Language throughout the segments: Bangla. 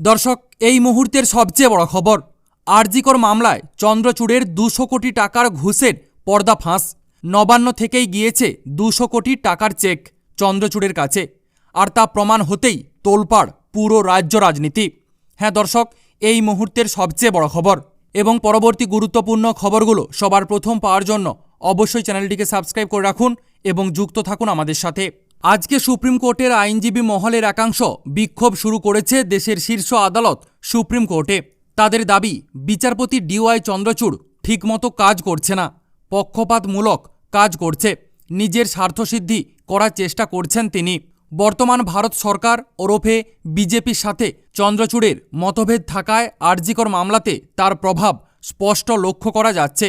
দর্শক, এই মুহূর্তের সবচেয়ে বড় খবর, আরজিকর মামলায় চন্দ্রচূড়ের দুশো কোটি টাকার ঘুষের পর্দা ফাঁস। নবান্ন থেকেই গিয়েছে দুশো কোটি টাকার চেক চন্দ্রচূড়ের কাছে, আর তা প্রমাণ হতেই তোলপাড় পুরো রাজ্য রাজনীতি। হ্যাঁ দর্শক, এই মুহূর্তের সবচেয়ে বড় খবর এবং পরবর্তী গুরুত্বপূর্ণ খবরগুলো সবার প্রথম পাওয়ার জন্য অবশ্যই চ্যানেলটিকে সাবস্ক্রাইব করে রাখুন এবং যুক্ত থাকুন আমাদের সাথে। আজকে সুপ্রিম কোর্টের আইনজীবী মহলের একাংশ বিক্ষোভ শুরু করেছে দেশের শীর্ষ আদালত সুপ্রিম কোর্টে। তাদের দাবি, বিচারপতি ডিওয়াই চন্দ্রচূড় ঠিকমতো কাজ করছে না, পক্ষপাতমূলক কাজ করছে, নিজের স্বার্থসিদ্ধি করার চেষ্টা করছেন তিনি। বর্তমান ভারত সরকার ওরফে বিজেপির সাথে চন্দ্রচূড়ের মতভেদ থাকায় আরজিকর মামলাতে তার প্রভাব স্পষ্ট লক্ষ্য করা যাচ্ছে।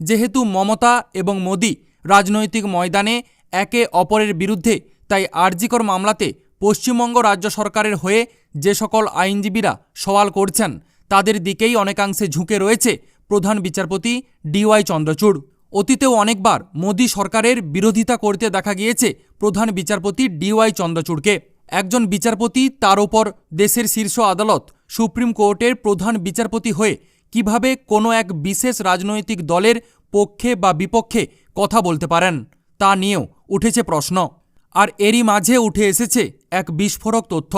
যেহেতু মমতা এবং মোদি রাজনৈতিক ময়দানে একে অপরের বিরুদ্ধে তাই আরজিকর মামলাতে পশ্চিমবঙ্গ রাজ্য সরকারের হয়ে যে সকল আইনজীবীরা সওয়াল করছেন, তাদের দিকেই অনেকাংশে ঝুঁকে রয়েছে প্রধান বিচারপতি ডিওয়াই চন্দ্রচূড়। অতীতেও অনেকবার মোদী সরকারের বিরোধিতা করতে দেখা গিয়েছে প্রধান বিচারপতি ডিওয়াই চন্দ্রচূড়কে। একজন বিচারপতি তার ওপর দেশের শীর্ষ আদালত, সুপ্রিম কোর্টের প্রধান বিচারপতি হয়ে কীভাবে কোনো এক বিশেষ রাজনৈতিক দলের পক্ষে বা বিপক্ষে কথা বলতে পারেন, তা নিয়েও উঠেছে প্রশ্ন। আর এরই মাঝে উঠে এসেছে এক বিস্ফোরক তথ্য।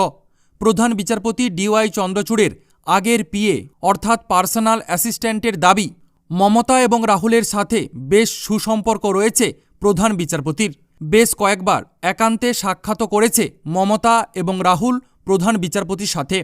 প্রধান বিচারপতি ডিওয়াই চন্দ্রচূড়ের আগের পিএ, অর্থাৎ পার্সোনাল অ্যাসিস্ট্যান্টের দাবি, মমতা এবং রাহুলের সাথে বেশ সুসম্পর্ক রয়েছে প্রধান বিচারপতির। বেশ কয়েকবার একান্তে সাক্ষাৎ করেছে মমতা এবং রাহুল প্রধান বিচারপতির সাথে।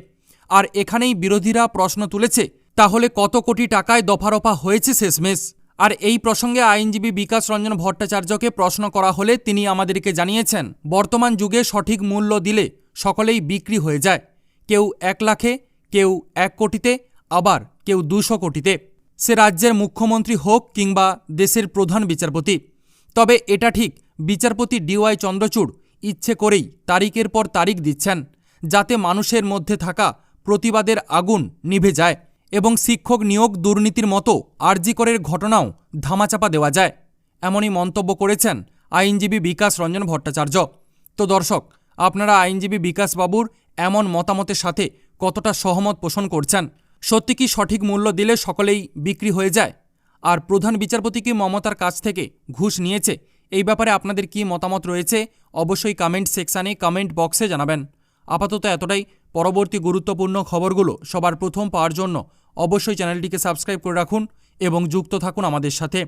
আর এখানেই বিরোধীরা প্রশ্ন তুলেছে, তাহলে কত কোটি টাকায় দফারফা হয়েছে শেষমেশ? আর এই প্রসঙ্গে আইনজীবী বিকাশ রঞ্জন ভট্টাচার্যকে প্রশ্ন করা হলে তিনি আমাদেরকে জানিয়েছেন, বর্তমান যুগে সঠিক মূল্য দিলে সকলেই বিক্রি হয়ে যায়। কেউ এক লাখে, কেউ এক কোটিতে, আবার কেউ দুশো কোটিতে। সে রাজ্যের মুখ্যমন্ত্রী হোক কিংবা দেশের প্রধান বিচারপতি। তবে এটা ঠিক, বিচারপতি ডিওয়াই চন্দ্রচূড় ইচ্ছে করেই তারিখের পর তারিখ দিচ্ছেন, যাতে মানুষের মধ্যে থাকা প্রতিবাদের আগুন নিভে যায়। এবং শিক্ষক নিয়োগ দুর্নীতির মতো আরজিকরের ঘটনাও ধামাচাপা দেওয়া যায়। এমনই মন্তব্য করেছেন আইনজীবী বিকাশ রঞ্জন ভট্টাচার্য। তো দর্শক, আপনারা আইনজীবী বিকাশবাবুর এমন মতামতের সাথে কতটা সহমত পোষণ করছেন? সত্যি কি সঠিক মূল্য দিলে সকলেই বিক্রি হয়ে যায়? আর প্রধান বিচারপতি কি মমতার কাছ থেকে ঘুষ নিয়েছে? এই ব্যাপারে আপনাদের কি মতামত রয়েছে? অবশ্যই কমেন্ট সেকশানে কমেন্ট বক্সে জানাবেন। আপাতত এতটাই। পরবর্তী গুরুত্বপূর্ণ খবরগুলো সবার প্রথম পাওয়ার জন্য অবশ্যই চ্যানেলটিকে সাবস্ক্রাইব করে রাখুন এবং যুক্ত থাকুন আমাদের সাথে।